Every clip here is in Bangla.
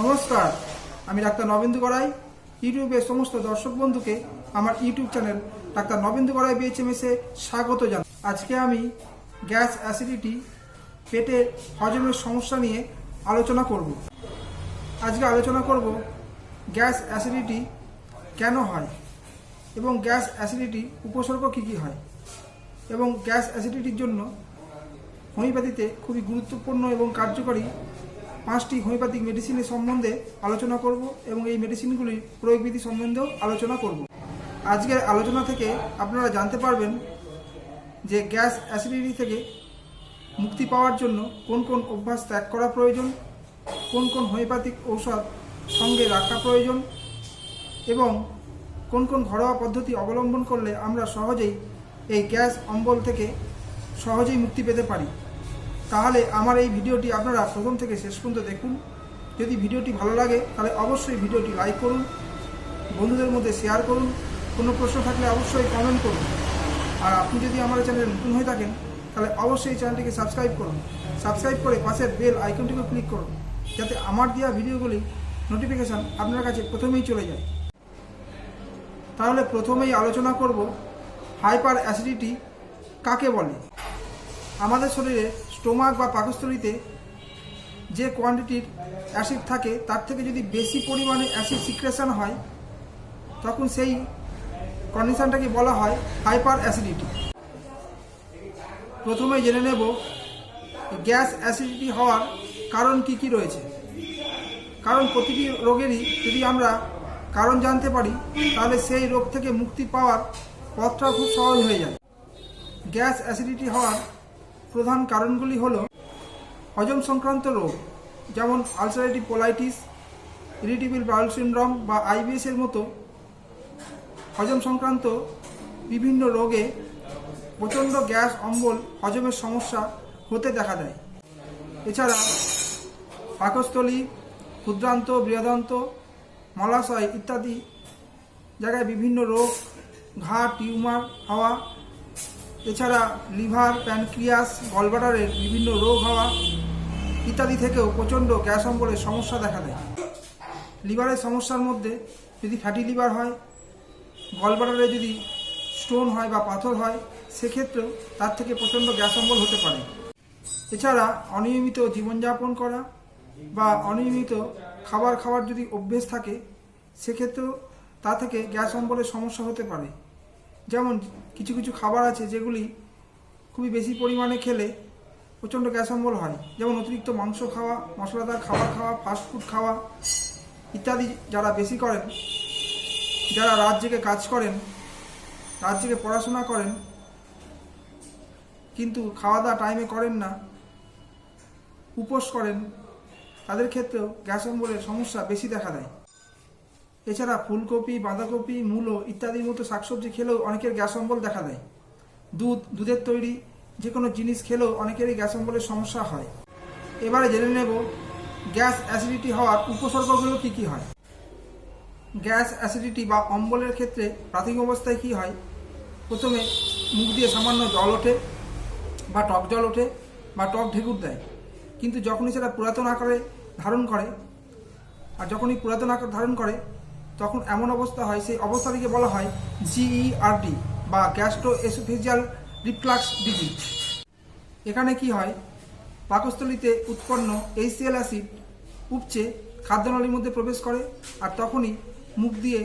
নমস্কার, আমি ডাক্তার নবেন্দু গড়াই ইউটিউবের সমস্ত দর্শক বন্ধুকে আমার YouTube channel doctor Nabendu Garai বিএচএমএসে স্বাগত জানাই। আজকে আমি গ্যাস অ্যাসিডিটি, পেটের হজমের সমস্যা নিয়ে আলোচনা করব। আজকে আলোচনা করব গ্যাস অ্যাসিডিটি কেন হয় এবং গ্যাস অ্যাসিডিটি উপসর্গ কী কী হয় এবং গ্যাস অ্যাসিডিটির জন্য হোমিওপ্যাথিতে খুবই গুরুত্বপূর্ণ এবং কার্যকরী পাঁচটি হোমিওপ্যাথিক মেডিসিনের সম্বন্ধে আলোচনা করব এবং এই মেডিসিনগুলির প্রয়োগবিধি সম্বন্ধেও আলোচনা করব। আজকের আলোচনা থেকে আপনারা জানতে পারবেন যে গ্যাস অ্যাসিডিটি থেকে মুক্তি পাওয়ার জন্য কোন কোন অভ্যাস ত্যাগ করা প্রয়োজন, কোন কোন হোমিওপ্যাথিক ঔষধ সঙ্গে রাখা প্রয়োজন এবং কোন কোন ঘরোয়া পদ্ধতি অবলম্বন করলে আমরা সহজেই এই গ্যাস অম্বল থেকে সহজেই মুক্তি পেতে পারি। তাহলে আমার এই ভিডিওটি আপনারা প্রথম থেকে শেষ পর্যন্ত দেখুন। যদি ভিডিওটি ভালো লাগে, তাহলে অবশ্যই ভিডিওটি লাইক করুন, বন্ধুদের মধ্যে শেয়ার করুন, কোনো প্রশ্ন থাকলে অবশ্যই কমেন্ট করুন। আর আপনি যদি আমার চ্যানেলে নতুন হয়ে থাকেন, তাহলে অবশ্যই চ্যানেলটিকে সাবস্ক্রাইব করুন। সাবস্ক্রাইব করে পাশের বেল আইকনটিকে ক্লিক করুন, যাতে আমার দেওয়া ভিডিওগুলি নোটিফিকেশান আপনার কাছে প্রথমেই চলে যায়। তাহলে প্রথমেই আলোচনা করব হাইপার অ্যাসিডিটি কাকে বলে? আমাদের শরীরে স্টোমাক বা পাকস্থলিতে যে কোয়ান্টিটির অ্যাসিড থাকে, তার থেকে যদি বেশি পরিমাণে অ্যাসিড সিক্রেশন হয়, তখন সেই কন্ডিশনটাকে বলা হয় হাইপার অ্যাসিডিটি প্রথমে জেনে নেব গ্যাস অ্যাসিডিটি হওয়ার কারণ কি কি রয়েছে। কারণ প্রতিটি রোগেরই যদি আমরা কারণ জানতে পারি, তাহলে সেই রোগ থেকে মুক্তি পাওয়ার পথটা খুব সহজ হয়ে যায়। গ্যাস অ্যাসিডিটি হওয়ার প্রধান কারণগুলি হল হজম সংক্রান্ত রোগ, যেমন ulcerative colitis irritable bowel syndrome বা আইবিএস এর মতো। হজম সংক্রান্ত বিভিন্ন রোগে প্রচণ্ড গ্যাস, অম্বল, হজমের সমস্যা হতে দেখা দেয়। এছাড়া পাকস্থলী, ক্ষুদ্রান্ত, বৃহদান্ত, মলাশয় ইত্যাদি জায়গায় বিভিন্ন রোগ, ঘা, টিউমার, হওয়া এছাড়া লিভার, প্যানক্রিয়াস গলবাটারের বিভিন্ন রোগ হওয়া ইত্যাদি থেকেও প্রচণ্ড গ্যাস অম্বলের সমস্যা দেখা দেয়। লিভারের সমস্যার মধ্যে যদি ফ্যাটি লিভার হয় গলবাটারে যদি স্টোন হয় বা পাথর হয়, সেক্ষেত্রেও তার থেকে প্রচণ্ড গ্যাস অম্বল হতে পারে। এছাড়া অনিয়মিত জীবনযাপন করা বা অনিয়মিত খাবার খাওয়ার যদি অভ্যেস থাকে, সেক্ষেত্রেও তা থেকে গ্যাস অম্বলের সমস্যা হতে পারে। যেমন কিছু কিছু খাবার আছে যেগুলি খুবই বেশি পরিমাণে খেলে প্রচণ্ড গ্যাস অম্বল হয়। যেমন অতিরিক্ত মাংস খাওয়া, মশলাদার খাবার খাওয়া ফাস্টফুড খাওয়া ইত্যাদি যারা বেশি করেন, যারা রাত জেগে কাজ করেন, রাত জেগে পড়াশোনা করেন, কিন্তু খাওয়া দাওয়া টাইমে করেন না, উপোস করেন, তাদের ক্ষেত্রেও গ্যাস অম্বলের সমস্যা বেশি দেখা দেয়। এছাড়া ফুলকপি, বাঁধাকপি, মূলো ইত্যাদির মতো শাকসবজি খেলেও অনেকের গ্যাস অম্বল দেখা দেয়। দুধ, দুধের তৈরি যে কোনো জিনিস খেলেও অনেকেরই গ্যাস অম্বলের সমস্যা হয়। এবারে জেনে নেব গ্যাস অ্যাসিডিটি হওয়ার উপসর্গগুলো কী কী হয়। গ্যাস অ্যাসিডিটি বা অম্বলের ক্ষেত্রে প্রাথমিক অবস্থায় কী হয়? প্রথমে মুখ দিয়ে সামান্য জল ওঠে বা টক জল ওঠে বা টক ঢেকুর দেয়। কিন্তু যখনই সেটা পুরাতন আকারে ধারণ করে, আর যখনই পুরাতন আকার ধারণ করে তখন এমন অবস্থা হয়, সেই অবস্থাটিকে বলা হয় জিইআরডি বা গ্যাস্ট্রো এসোফেজিয়াল রিফ্লাক্স ডিজিজ এখানে কি হয়? পাকস্থলীতে উৎপন্ন এইচসিএল অ্যাসিড উপচে খাদ্যনালীর মধ্যে প্রবেশ করে আর তখনই মুখ দিয়ে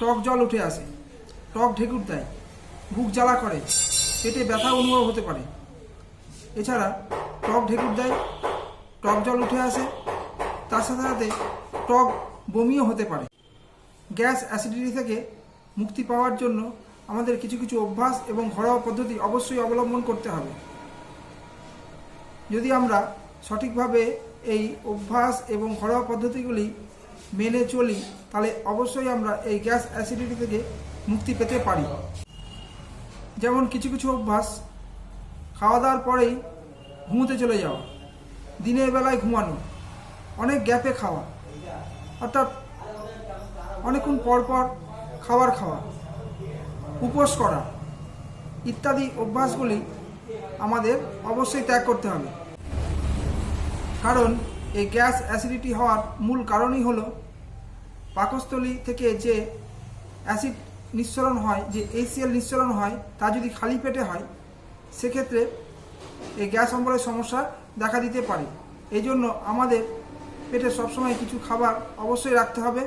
টক জল উঠে আসে। টক ঢেকুর দেয়, বুক জ্বালা করে, পেটে ব্যথা অনুভব হতে পারে। এছাড়া টক ঢেকুর দেয়, টক জল উঠে আসে, তার সাথে সাথে টক বমিও হতে পারে। গ্যাস অ্যাসিডিটি থেকে মুক্তি পাওয়ার জন্য আমাদের কিছু কিছু অভ্যাস এবং ঘরোয়া পদ্ধতি অবশ্যই অবলম্বন করতে হবে। যদি আমরা সঠিকভাবে এই অভ্যাস এবং ঘরোয়া পদ্ধতিগুলি মেনে চলি, তাহলে অবশ্যই আমরা এই গ্যাস অ্যাসিডিটি থেকে মুক্তি পেতে পারি। যেমন কিছু কিছু অভ্যাস খাওয়া দাওয়ার পরেই ঘুমোতে চলে যাওয়া, দিনের বেলায় ঘুমানো, অনেক গ্যাপে খাওয়া, অর্থাৎ অনেকক্ষণ পর পর খাবার খাওয়া, উপোস করা ইত্যাদি অভ্যাসগুলি আমাদের অবশ্যই ত্যাগ করতে হবে। কারণ এই গ্যাস অ্যাসিডিটি হওয়ার মূল কারণই হলো পাকস্থলী থেকে যে অ্যাসিড নিঃসরণ হয়, যে এসিএল নিঃসরণ হয়, তা যদি খালি পেটে হয়, সেক্ষেত্রে এই গ্যাস অম্বলের সমস্যা দেখা দিতে পারে। এই জন্য আমাদের পেটে সবসময় কিছু খাবার অবশ্যই রাখতে হবে।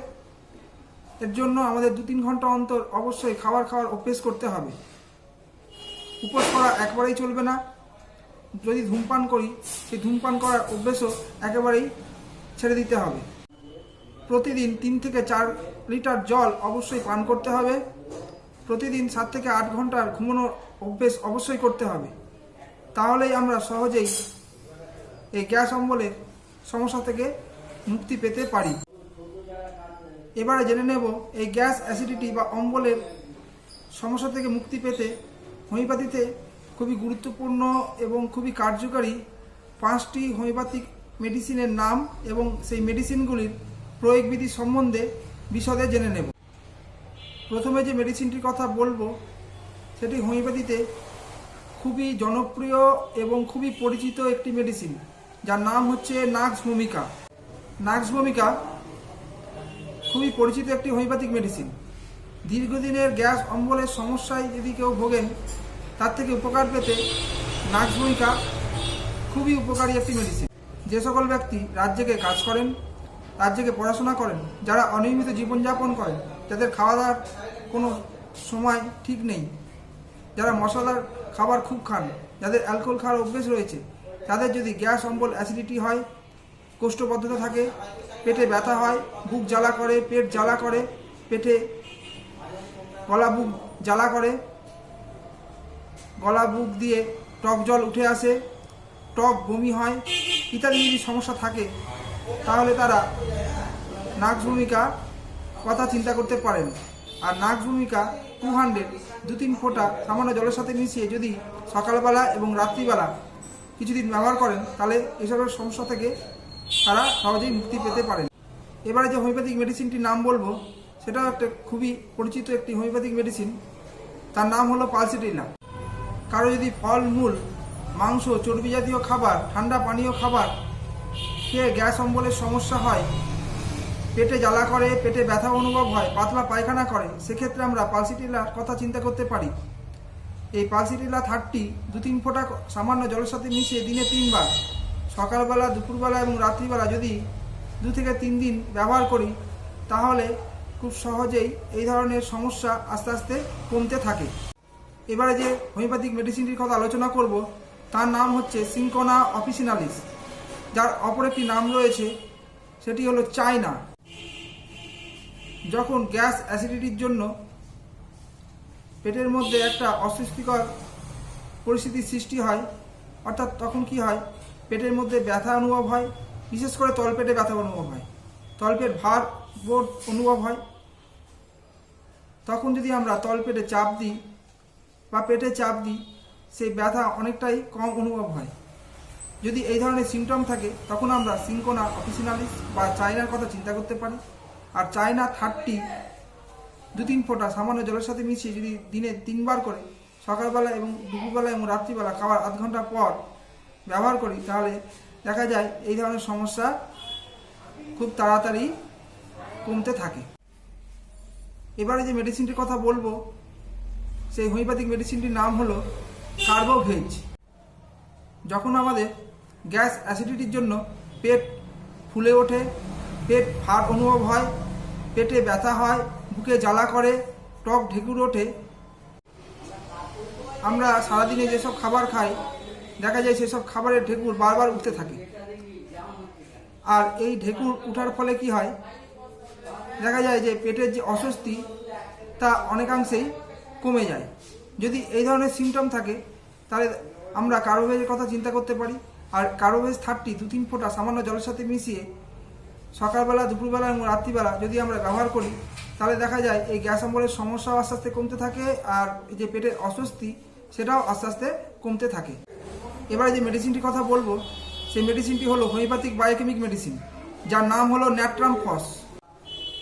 এর জন্য আমাদের দু তিন ঘণ্টা অন্তর অবশ্যই খাবার খাওয়ার অভ্যেস করতে হবে। উপোস করা একবারেই চলবে না। যদি ধূমপান করি, সেই ধূমপান করার অভ্যেসও একেবারেই ছেড়ে দিতে হবে। প্রতিদিন তিন থেকে চার লিটার জল অবশ্যই পান করতে হবে। প্রতিদিন সাত থেকে আট ঘণ্টার ঘুমানোর অভ্যেস অবশ্যই করতে হবে। তাহলেই আমরা সহজেই এই গ্যাস অম্বলের সমস্যা থেকে মুক্তি পেতে পারি। এবারে জেনে নেব, এই গ্যাস অ্যাসিডিটি বা অম্বলের সমস্যা থেকে মুক্তি পেতে হোমিওপ্যাথিতে খুবই গুরুত্বপূর্ণ এবং খুবই কার্যকারী পাঁচটি হোমিওপ্যাথিক মেডিসিনের নাম এবং সেই মেডিসিনগুলির প্রয়োগবিধি সম্বন্ধে বিশদে জেনে নেব। প্রথমে যে মেডিসিনটির কথা বলব, সেটি হোমিওপ্যাথিতে খুবই জনপ্রিয় এবং খুবই পরিচিত একটি মেডিসিন, যার নাম হচ্ছে নাক্স ভূমিকা। নাক্স ভূমিকা খুবই পরিচিত একটি হোমিওপ্যাথিক মেডিসিন দীর্ঘদিনের গ্যাস অম্বলের সমস্যায় যদি কেউ ভোগেন, তার থেকে উপকার পেতে নাচ ভূমিকা খুবই উপকারী একটি মেডিসিন যে সকল ব্যক্তি রাজ্যকে কাজ করেন, রাজ্যকে পড়াশোনা করেন, যারা অনিয়মিত জীবনযাপন করেন যাদের খাওয়া দাওয়ার কোনো সময় ঠিক নেই। যারা মশলার খাবার খুব খান, যাদের অ্যালকোহল খাওয়ার অভ্যেস রয়েছে, তাদের যদি গ্যাস অম্বল অ্যাসিডিটি হয়, কোষ্ঠবদ্ধতা থাকে পেটে ব্যথা হয়, বুক জ্বালা করে, পেট জ্বালা করে, পেটে গলা বুক জ্বালা করে। গলা বুক দিয়ে টক জল উঠে আসে, টক বমি হয়, ইত্যাদি যদি সমস্যা থাকে, তাহলে তারা নাক ভূমিকা কথা চিন্তা করতে পারেন। আর নাক ভূমিকা টু হান্ড্রেড দু তিন ফোঁটা সামান্য জলের সাথে মিশিয়ে যদি সকালবেলা এবং রাত্রিবেলা কিছুদিন ব্যবহার করেন, তাহলে এসবের সমস্যা থেকে তারা সহজেই মুক্তি পেতে পারেন। এবারে যে হোমিওপ্যাথিক মেডিসিনটির নাম বলব, সেটাও একটা খুবই পরিচিত একটি হোমিওপ্যাথিক মেডিসিন। তার নাম হলো পালসিটিলা। কারও যদি ফল, মূল, মাংস, চর্বি জাতীয় খাবার, ঠান্ডা পানীয় খাবার খেয়ে গ্যাস অম্বলের সমস্যা হয়, পেটে জ্বালা করে, পেটে ব্যথা অনুভব হয় পাতলা পায়খানা করে, সেক্ষেত্রে আমরা পালসিটিলার কথা চিন্তা করতে পারি। এই পালসিটিলা থার্টি দু তিন ফোঁটা সামান্য জলের সাথে মিশিয়ে দিনে তিনবার সকালবেলা, দুপুরবেলা এবং রাত্রিবেলা যদি দু থেকে তিন দিন ব্যবহার করি, তাহলে খুব সহজেই এই ধরনের সমস্যা আস্তে আস্তে কমতে থাকে। এবারে যে হোমিওপ্যাথিক মেডিসিনটির কথা আলোচনা করব, তার নাম হচ্ছে সিঙ্কোনা অফিসিনালিস, যার অপর একটি নাম রয়েছে, সেটি হলো চায়না। যখন গ্যাস অ্যাসিডিটির জন্য পেটের মধ্যে একটা অস্বস্তিকর পরিস্থিতির সৃষ্টি হয়, অর্থাৎ তখন কি হয় পেটের মধ্যে ব্যথা অনুভব হয়, বিশেষ করে তলপেটে ব্যথা অনুভব হয়। তলপেট ভার বোধ অনুভব হয়। তখন যদি আমরা তলপেটে চাপ দিই বা পেটে চাপ দিই, সেই ব্যথা অনেকটাই কম অনুভব হয়। যদি এই ধরনের সিমটম থাকে, তখন আমরা সিঙ্কোনা অফিসিনালিস বা চায়নার কথা চিন্তা করতে পারি। আর চায়না থার্টি দু তিন ফোঁটা সামান্য জলের সাথে মিশিয়ে যদি দিনে তিনবার করে সকালবেলা এবং দুপুরবেলা এবং রাত্রিবেলা খাওয়ার আধ ঘণ্টা পর ব্যবহার করি, তাহলে দেখা যায় এই ধরনের সমস্যা খুব তাড়াতাড়ি কমতে থাকে। এবারে যে মেডিসিনটির কথা বলব, সেই হোমিওপ্যাথিক মেডিসিনটির নাম হলো কার্বোভেজ। যখন আমাদের গ্যাস অ্যাসিডিটির জন্য পেট ফুলে ওঠে, পেট ভার অনুভব হয়, পেটে ব্যথা হয়, বুকে জ্বালা করে, টক ঢেকুর ওঠে, আমরা সারাদিনে যেসব খাবার খাই দেখা যায় সেসব খাবারের ঢেকুর বারবার উঠতে থাকে। আর এই ঢেকুর উঠার ফলে কি হয়? দেখা যায় যে পেটের যে অস্বস্তি, তা অনেকাংশেই কমে যায়। যদি এই ধরনের সিমটম থাকে, তাহলে আমরা কার্বোভেজের কথা চিন্তা করতে পারি। আর কার্বোভেজ থার্টি দু তিন ফোঁটা সামান্য জলের সাথে মিশিয়ে সকালবেলা, দুপুরবেলা এবং রাত্রিবেলা যদি আমরা ব্যবহার করি, তাহলে দেখা যায় এই গ্যাস অম্বলের সমস্যাও আস্তে আস্তে কমতে থাকে। আর যে পেটের অস্বস্তি, সেটাও আস্তে আস্তে কমতে থাকে। এবারে যে মেডিসিনটির কথা বলব, সেই মেডিসিনটি হলো হোমিওপ্যাথিক বায়োকেমিক মেডিসিন যার নাম হলো ন্যাট্রাম ফস।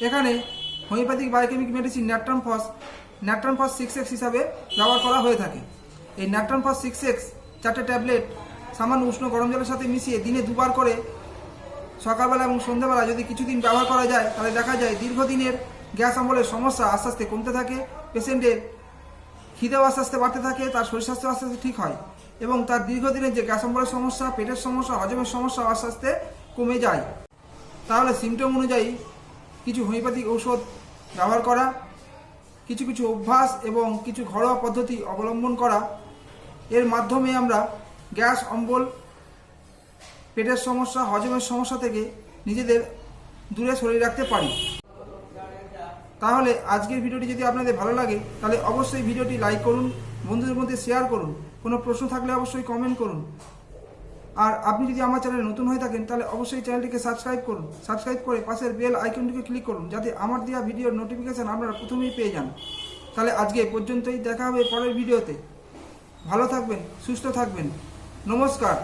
এখানে homeopathic biochemic medicine natrum phos natrum phos six X হিসাবে ব্যবহার করা হয়ে থাকে। এই ন্যাট্রাম ফস সিক্স এক্স চারটে ট্যাবলেট সামান্য উষ্ণ গরম জলের সাথে মিশিয়ে দিনে দুবার করে সকালবেলা এবং সন্ধ্যাবেলা যদি কিছুদিন ব্যবহার করা যায়, তাহলে দেখা যায় দীর্ঘদিনের গ্যাস অম্বলের সমস্যা আস্তে আস্তে কমতে থাকে। পেশেন্টের খিদেও আস্তে আস্তে বাড়তে থাকে, তার শরীর স্বাস্থ্য আস্তে আস্তে ঠিক হয় এবং তার দীর্ঘদিনের যে গ্যাস অম্বলের সমস্যা, পেটের সমস্যা, হজমের সমস্যা আস্তে আস্তে কমে যায়। তাহলে সিমটম অনুযায়ী কিছু হোমিওপ্যাথিক ঔষধ ব্যবহার করা, কিছু কিছু অভ্যাস এবং কিছু ঘরোয়া পদ্ধতি অবলম্বন করা। এর মাধ্যমে আমরা গ্যাস, অম্বল, পেটের সমস্যা, হজমের সমস্যা থেকে নিজেদের দূরে সরিয়ে রাখতে পারি। তাহলে আজকের ভিডিওটি যদি আপনাদের ভালো লাগে, তাহলে অবশ্যই ভিডিওটি লাইক করুন, বন্ধুদের মধ্যে শেয়ার করুন, কোনো প্রশ্ন থাকলে অবশ্যই কমেন্ট করুন। আর আপনি যদি আমার চ্যানেলে নতুন হয়ে থাকেন, তাহলে অবশ্যই চ্যানেলটিকে সাবস্ক্রাইব করুন। সাবস্ক্রাইব করে পাশের বেল আইকনটিকে ক্লিক করুন, যাতে আমার দেওয়া ভিডিওর নোটিফিকেশান আপনারা প্রথমেই পেয়ে যান। তাহলে আজকে পর্যন্তই, দেখা হবে পরের ভিডিওতে ভালো থাকবেন, সুস্থ থাকবেন। নমস্কার।